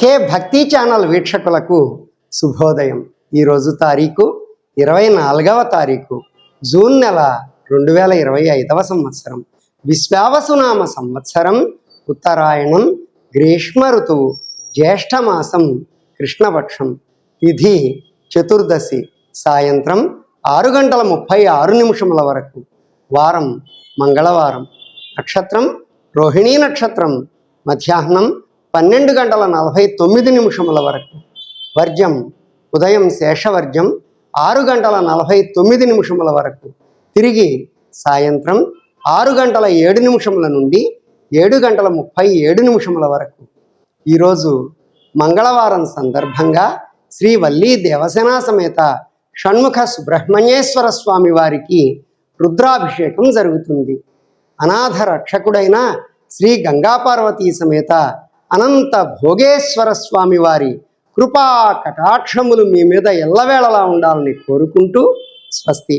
కే భక్తి ఛానల్ వీక్షకులకు శుభోదయం. ఈరోజు తారీఖు ఇరవై నాలుగవ తారీఖు జూన్ నెల రెండు వేల ఇరవై ఐదవ సంవత్సరం. విశ్వావసునామ సంవత్సరం ఉత్తరాయణం గ్రీష్మ ఋతువు జ్యేష్ఠమాసం కృష్ణపక్షం తిథి చతుర్దశి సాయంత్రం ఆరు గంటల ముప్పై ఆరు నిమిషముల వరకు. వారం మంగళవారం నక్షత్రం రోహిణీ నక్షత్రం మధ్యాహ్నం పన్నెండు గంటల నలభై తొమ్మిది నిమిషముల వరకు. వర్జం ఉదయం శేషవర్జం ఆరు గంటల నలభై తొమ్మిది నిమిషముల వరకు. తిరిగి సాయంత్రం ఆరు గంటల ఏడు నిమిషముల నుండి ఏడు గంటల ముప్పై ఏడు నిమిషముల వరకు. ఈరోజు మంగళవారం సందర్భంగా శ్రీ వల్లీ దేవసేనా సమేత షణ్ముఖ సుబ్రహ్మణ్యేశ్వర స్వామి వారికి రుద్రాభిషేకం జరుగుతుంది. అనాథ రక్షకుడైన శ్రీ గంగాపార్వతీ సమేత అనంత భోగేశ్వర స్వామి వారి కృపా కటాక్షములు మీ మీద ఎల్లవేళలా ఉండాలని కోరుకుంటూ స్వస్తి.